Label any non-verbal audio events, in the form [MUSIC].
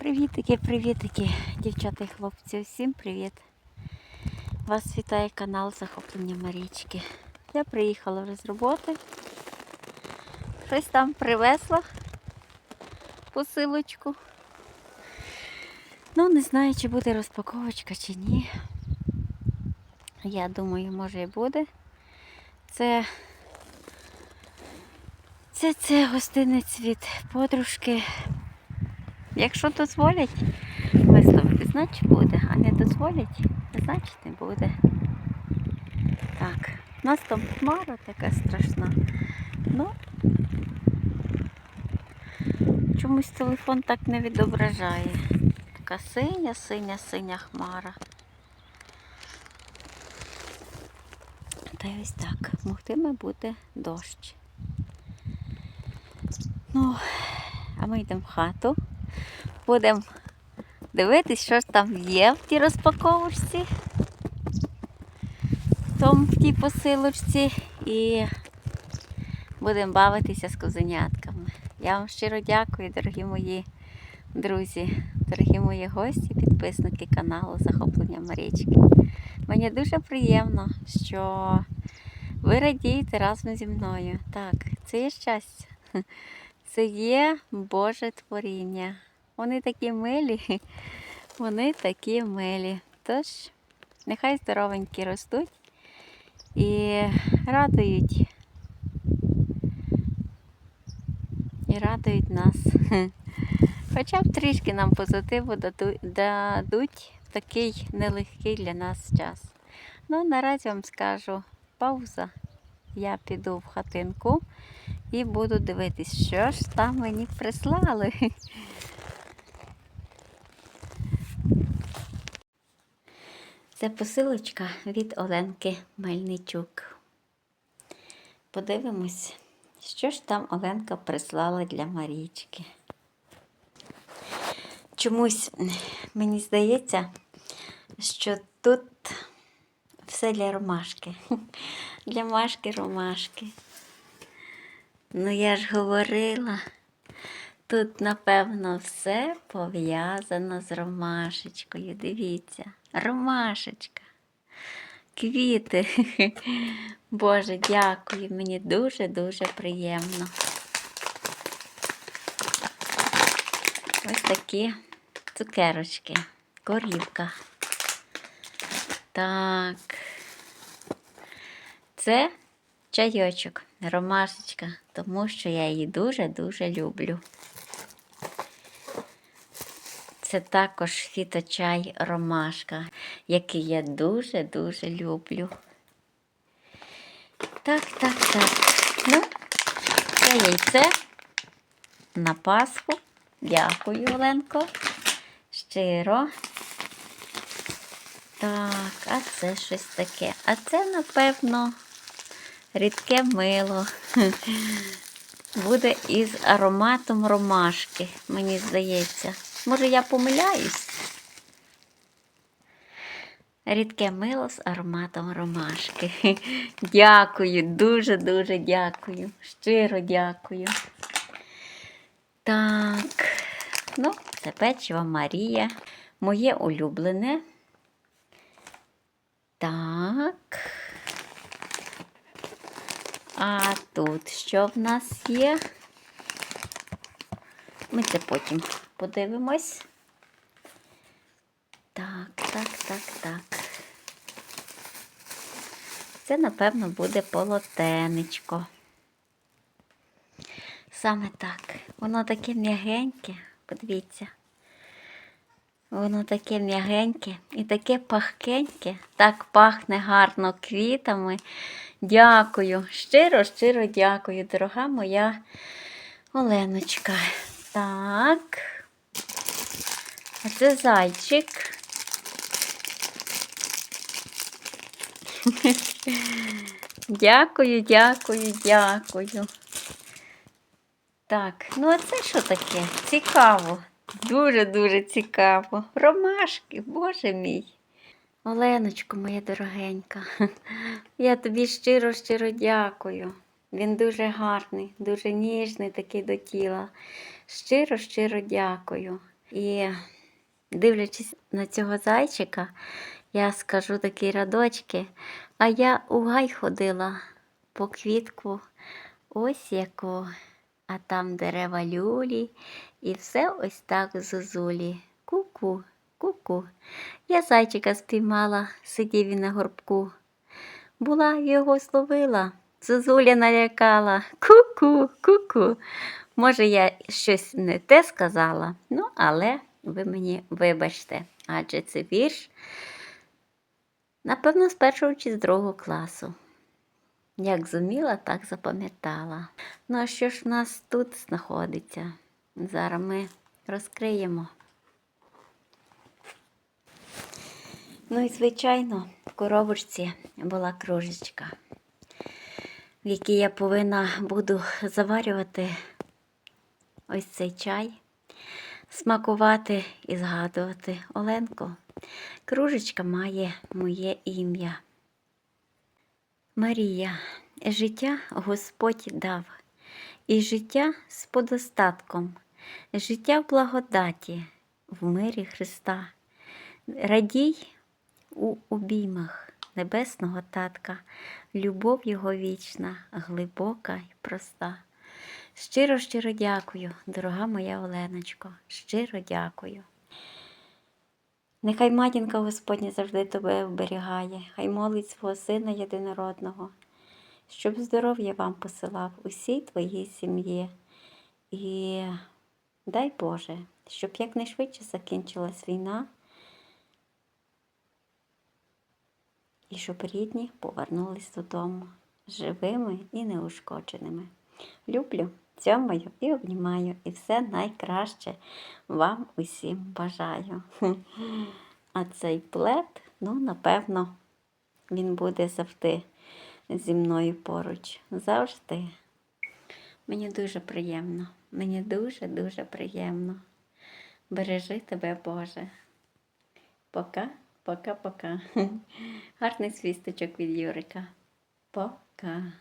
Привітики, привітики, дівчата і хлопці, всім привіт! Вас вітає канал Захоплення Марічки. Я приїхала вже з роботи. Щось там привезла посилочку. Ну, не знаю, чи буде розпаковочка, чи ні. Я думаю, може і буде. Це, це, це гостинець від подружки Якщо дозволять виставити, значить буде. А не дозволять, значить не буде. Так, у нас там хмара така страшна. Ну, чомусь телефон так не відображає. Така синя, синя, синя хмара. Та й ось так. Могтиме буде дощ. Ну, а ми йдемо в хату будемо дивитись, що ж там є в тій розпаковочці, в тому в тій посилочці і будемо бавитися з козенятками. Я вам щиро дякую, дорогі мої друзі, дорогі мої гості, підписники каналу Захоплення Марічки. Мені дуже приємно, що ви радієте разом зі мною. Так, це є щастя. Це є Боже творіння. Вони такі милі, [LAUGHS] вони такі милі. Тож, нехай здоровенькі ростуть і радують. І радують нас. [LAUGHS] Хоча б трішки нам позитиву дадуть в такий нелегкий для нас час. Ну, наразі вам скажу пауза. Я піду в хатинку і буду дивитись, що ж там мені прислали. Це посилочка від Оленки Мельничук. Подивимось, що ж там Оленка прислала для Марічки. Чомусь мені здається, що тут все для ромашки. [LAUGHS] Для Машки ромашки. Ну я ж говорила. Тут, напевно, все пов'язано з ромашечкою. Дивіться, ромашечка, квіти. [LAUGHS] Боже, дякую, мені дуже-дуже приємно. Ось такі цукерочки, корівка. Так. Це чайочок, ромашечка, тому що я її дуже-дуже люблю. Це також фіточай ромашка, який я дуже-дуже люблю. Так, так, так. Ну, це яйце на Пасху. Дякую, Оленко. Щиро. Так, а це щось таке. А це, напевно, рідке мило. [LAUGHS] Буде із ароматом ромашки, мені здається. Може, я помиляюсь? Рідке мило з ароматом ромашки. [LAUGHS] Дякую, дуже-дуже дякую. Щиро дякую. Так, ну, це печиво Марія. Моє улюблене. Так. А тут що в нас є? Ми це потім подивимось. Так, так, так, так. Це, напевно, буде полотенечко. Саме так. Воно таке м'ягеньке, подивіться. Воно таке м'ягеньке і таке пахкеньке. Так пахне гарно квітами. Дякую, щиро, щиро дякую, дорога моя Оленочка. Так. А це зайчик. [LAUGHS] Дякую, дякую, дякую. Так, ну а це що таке? Цікаво. Дуже-дуже цікаво. Ромашки, боже мій. Оленочко, моя дорогенька, [LAUGHS] я тобі щиро-щиро дякую. Він дуже гарний, дуже ніжний такий до тіла. Щиро-щиро дякую. І дивлячись на цього зайчика, я скажу такі радочки, а я у гай ходила по квітку, ось яку, а там дерева люлі, і все ось так зозулі. Ку-ку, ку-ку. Я зайчика спіймала, сидів він на горбку. Була його зловила, зозуля налякала. Ку-ку, ку-ку. Може, я щось не те сказала, ну, але ви мені вибачте, адже це вірш, напевно, з першого чи з другого класу. Як зуміла, так запам'ятала. Ну, а що ж в нас тут знаходиться? Зараз ми розкриємо. Ну і, звичайно, в коробочці була кружечка, в якій я повинна буду заварювати ось цей чай, смакувати і згадувати Оленко. Кружечка має моє ім'я. Марія, життя Господь дав, і життя з подостатком, життя в благодаті, в мирі Христа. Радій у обіймах небесного татка, любов його вічна, глибока й проста. Щиро, щиро дякую, дорога моя Оленочко, щиро дякую. Нехай матінка Господня завжди тебе оберігає, хай молить свого сина єдинородного, щоб здоров'я вам посилав усій твоїй сім'ї. І дай Боже, щоб якнайшвидше закінчилась війна, і щоб рідні повернулись додому живими і неушкодженими. Люблю, цьомаю і обнімаю, і все найкраще вам усім бажаю. [LAUGHS] А цей плед, ну, напевно, він буде завжди зі мною поруч. Завжди. Мені дуже приємно. Мені дуже-дуже приємно. Бережи тебе, Боже. Пока, пока, пока. [LAUGHS] Гарний свісточок від Юрика. Пока.